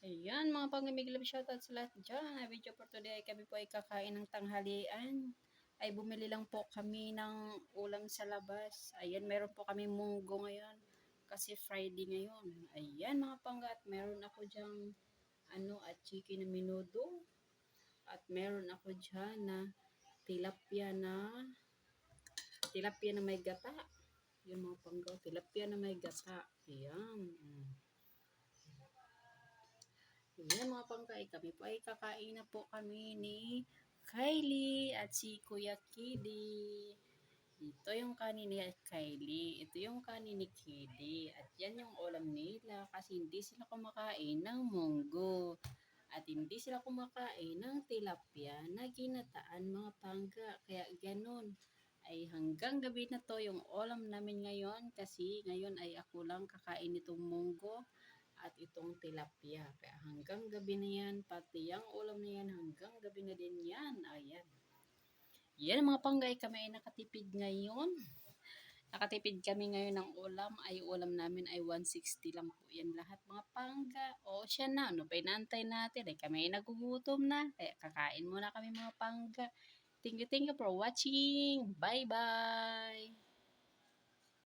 Ayan, mga pangamig love shoutout sa lahat dyan. Ang video for today ay kami po ay kakain ng tanghalian. Ay bumili lang po kami ng ulam sa labas. Ayan, meron po kami munggo ngayon. Kasi Friday ngayon. Ayan mga pangga at meron ako dyang ano at chicken na minudo. At meron ako dyan na tilapia na tilapia na may gata. Yun mga pangga, tilapia na may gata. Ayan. Mm. Yan mga pangkay, kami po ay kakain na po kami ni Kylie at si Kuya Kidi. Ito yung kanin ni Kylie, ito yung kanin ni Kidi. At yan yung ulam nila kasi hindi sila kumakain ng munggo. At hindi sila kumakain ng tilapia na ginataan mga pangga. Kaya ganun ay hanggang gabi na to yung ulam namin ngayon kasi ngayon ay ako lang kakain nitong munggo at itong tilapia. Kaya hanggang gabi na yan, pati yung ulam na yan, hanggang gabi na din yan. Ayan. Yan mga panggay, kami ay nakatipid ngayon. Nakatipid kami ngayon ng ulam. Ay ulam namin ay 160 lang po yan lahat mga pangga. O siya na, ano pa inaantay natin? Ay kami ay nagugutom na. Kaya kakain muna kami mga pangga. Thank you, thank you for watching. Bye-bye!